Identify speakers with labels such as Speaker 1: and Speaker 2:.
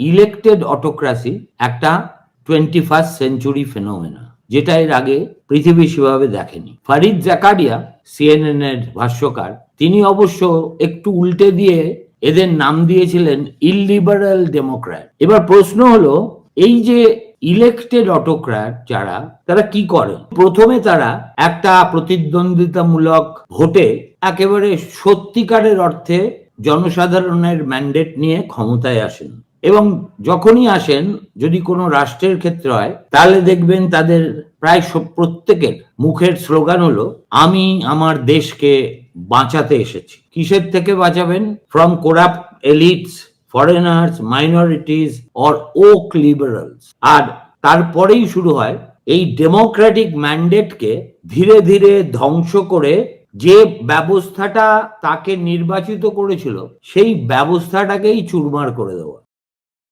Speaker 1: Elected অটোক্রাসি একটা twenty first century phenomena যেটা এর আগে পৃথিবী সেভাবে দেখেনি। ফারিদ জাকারিয়া সিএনএন এর ভাষ্যকার, তিনি অবশ্য একটু উল্টে দিয়ে এদের নাম দিয়েছিলেন ইলিবারাল ডেমোক্র্যাট এবার প্রশ্ন হলো, এই যে ইলেকটেড অটোক্র্যাট যারা, তারা কি করেন? প্রথমে তারা একটা প্রতিদ্বন্দ্বিতামূলক ভোটে একেবারে সত্যিকারের অর্থে জনসাধারণের ম্যান্ডেট নিয়ে ক্ষমতায় আসেন। এবং যখনই আসেন, যদি কোনো রাষ্ট্রের ক্ষেত্রে হয়, তাহলে দেখবেন তাদের প্রায় সব- প্রত্যেকের মুখের স্লোগান হলো, আমি আমার দেশকে বাঁচাতে এসেছি। কিসের থেকে বাঁচাবেন? From corrupt elites foreigners minorities or woke liberals আর তারপরেই শুরু হয়, এই ডেমোক্রেটিক ম্যান্ডেটকে ধীরে ধীরে ধ্বংস করে যে ব্যবস্থাটা তাকে নির্বাচিত করেছিল, সেই ব্যবস্থাটাকেই চুরমার করে দেওয়া।